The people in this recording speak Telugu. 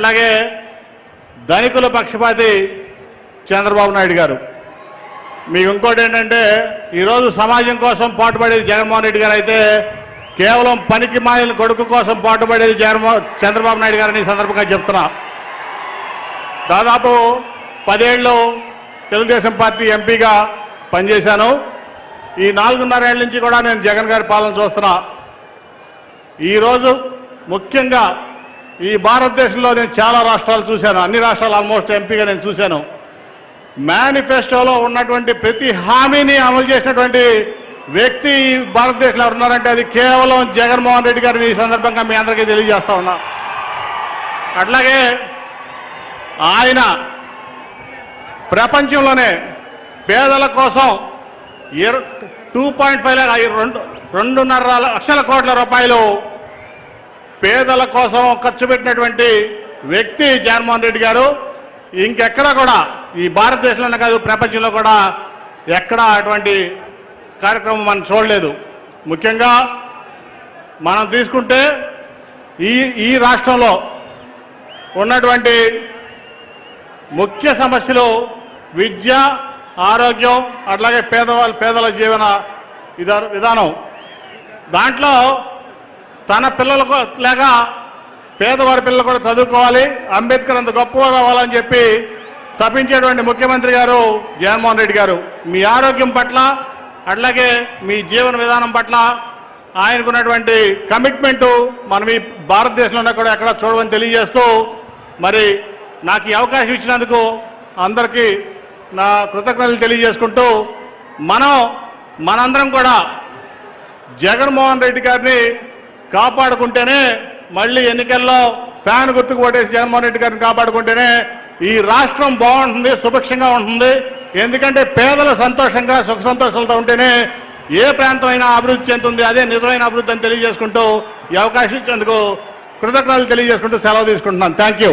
అలాగే ధనికుల పక్షపాతి చంద్రబాబు నాయుడు గారు. మీకు ఇంకోటి ఏంటంటే ఈరోజు సమాజం కోసం పాటుపడేది జగన్మోహన్ రెడ్డి గారు అయితే కేవలం పనికి మాయల కొడుకు కోసం పాటుపడేది జగన్మో చంద్రబాబు నాయుడు గారని సందర్భంగా చెప్తున్నా. దాదాపు పదేళ్ళు తెలుగుదేశం పార్టీ ఎంపీగా పనిచేశాను. ఈ నాలుగున్నరేళ్ళ నుంచి కూడా నేను జగన్ గారి పాలన చూస్తున్నా. ఈరోజు ముఖ్యంగా ఈ భారతదేశంలో నేను చాలా రాష్ట్రాలు చూశాను. అన్ని రాష్ట్రాలు ఆల్మోస్ట్ ఎంపీగా నేను చూశాను. మేనిఫెస్టోలో ఉన్నటువంటి ప్రతి హామీని అమలు చేసినటువంటి వ్యక్తి భారతదేశంలో ఎవరున్నారంటే అది కేవలం జగన్మోహన్ రెడ్డి గారిని ఈ సందర్భంగా మీ అందరికీ తెలియజేస్తా ఉన్నా. అట్లాగే ఆయన ప్రపంచంలోనే పేదల కోసం టూ పాయింట్ ఫైవ్ రెండు రెండున్నర లక్షల కోట్ల రూపాయలు పేదల కోసం ఖర్చు పెట్టినటువంటి వ్యక్తి జగన్మోహన్ రెడ్డి గారు. ఇంకెక్కడా కూడా ఈ భారతదేశంలోనే కాదు ప్రపంచంలో కూడా ఎక్కడా అటువంటి కార్యక్రమం మనం చూడలేదు. ముఖ్యంగా మనం తీసుకుంటే ఈ ఈ రాష్ట్రంలో ఉన్నటువంటి ముఖ్య సమస్యలు విద్య ఆరోగ్యం అట్లాగే పేదవాళ్ళ పేదల జీవన విధానం. దాంట్లో తన పిల్లలకు లేక పేదవారి పిల్లలు కూడా చదువుకోవాలి. అంబేద్కర్ అంత గొప్పవారు అవ్వాలని చెప్పి తప్పించేటువంటి ముఖ్యమంత్రి గారు జగన్మోహన్ రెడ్డి గారు. మీ ఆరోగ్యం పట్ల అట్లాగే మీ జీవన విధానం పట్ల ఆయనకున్నటువంటి కమిట్మెంటు మనం ఈ భారతదేశంలో కూడా ఎక్కడ చూడమని తెలియజేస్తూ మరి నాకు ఈ అవకాశం ఇచ్చినందుకు అందరికీ నా కృతజ్ఞతలు తెలియజేసుకుంటూ మనం మనందరం కూడా జగన్మోహన్ రెడ్డి గారిని కాపాడుకుంటేనే మళ్ళీ ఎన్నికల్లో ఫ్యాన్ గుర్తుకు ఓటేసి జగన్మోహన్ రెడ్డి గారిని కాపాడుకుంటేనే ఈ రాష్ట్రం బాగుంటుంది సుభిక్షంగా ఉంటుంది ఎందుకంటే పేదలు సంతోషంగా సుఖ సంతోషాలతో ఉంటేనే ఏ ప్రాంతం అయినా అభివృద్ధి చెందుతుంది. అదే నిజమైన అభివృద్ధి అని తెలియజేసుకుంటూ ఈ అవకాశం ఇచ్చేందుకు కృతజ్ఞతలు తెలియజేసుకుంటూ సెలవు తీసుకుంటున్నాను. Thank you